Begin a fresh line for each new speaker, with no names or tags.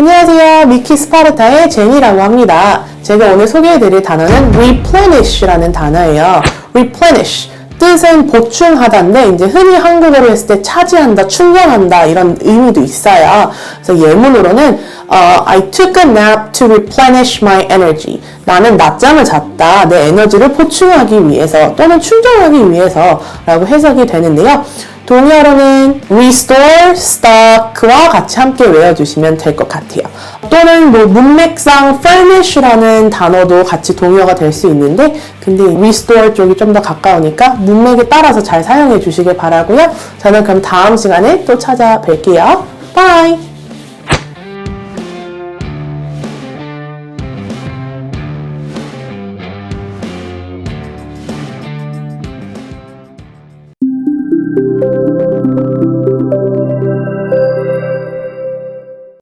안녕하세요. 미키 스파르타의 제니라고 합니다. 제가 오늘 소개해드릴 단어는 replenish라는 단어예요. replenish. 뜻은 보충하다인데 이제 흔히 한국어로 했을 때 차지한다, 충전한다 이런 의미도 있어요. 그래서 예문으로는 어, I took a nap to replenish my energy. 나는 낮잠을 잤다. 내 에너지를 보충하기 위해서 또는 충전하기 위해서라고 해석이 되는데요. 동의어로는 restore, stock와 같이 함께 외워주시면 될 것 같아요. 또는 뭐 문맥상 furnish라는 단어도 같이 동의어가 될 수 있는데 근데 restore 쪽이 좀 더 가까우니까 문맥에 따라서 잘 사용해 주시길 바라고요. 저는 그럼 다음 시간에 또 찾아뵐게요. Bye!